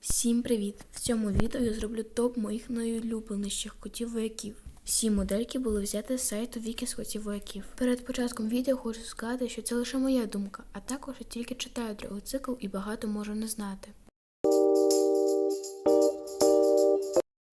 Всім привіт! В цьому відео я зроблю топ моїх найулюбленіших котів вояків. Всі модельки були взяті з сайту Віки з котів вояків. Перед початком відео хочу сказати, що це лише моя думка, а також я тільки читаю другий цикл і багато можу не знати.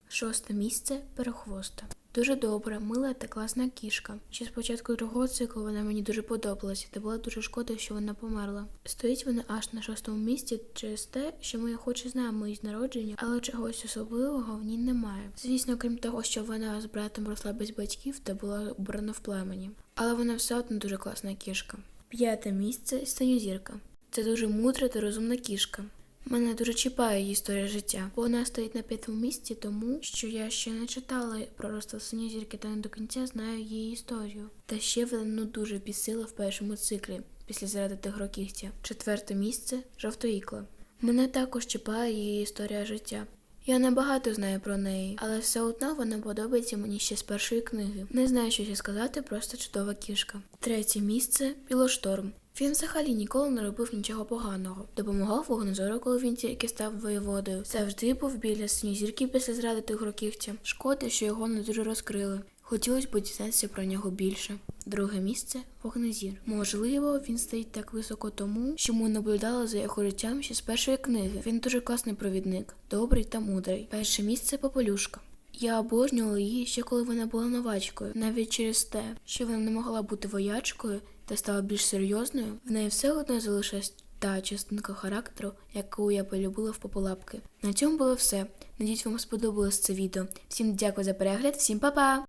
Шосте місце перехвоста. Дуже добра, мила та класна кішка. Ще з початку другого циклу вона мені дуже подобалася, та була дуже шкода, що вона померла. Стоїть вона аж на шостому місці через те, що ми хоч і знаємо її з народження, але чогось особливого в ній немає. Звісно, крім того, що вона з братом росла без батьків та була обрана в племені. Але вона все одно дуже класна кішка. П'яте місце синьозірка. Це дуже мудра та розумна кішка. Мене дуже чіпає її історія життя. Вона стоїть на п'ятому місці, тому що я ще не читала про розстав синьозірки та не до кінця знаю її історію. Та ще вона ну, дуже бісила в першому циклі після заради тигро кігтя. Четверте місце жовтоїкла. Мене також чіпає її історія життя. Я не багато знаю про неї, але все одно вона подобається мені ще з першої книги. Не знаю, що ще сказати, просто чудова кішка. Третє місце Білошторм. Він взагалі ніколи не робив нічого поганого. Допомагав вогнезору, коли він тільки став воєводою. Завжди був біля синьозірки після зради тигрокігтя. Шкода, що його не дуже розкрили. Хотілося б дізнатися про нього більше. Друге місце вогнезір. Можливо, він стоїть так високо тому, що ми наблюдали за його життям ще з першої книги. Він дуже класний провідник, добрий та мудрий. Перше місце Попелюшка. Я обожнювала її ще коли вона була новачкою, навіть через те, що вона не могла бути воячкою та стала більш серйозною, в неї все одно залишилась та частинка характеру, яку я полюбила в пополапки. На цьому було все. Надіюсь, вам сподобалось це відео. Всім дякую за перегляд, всім па-па!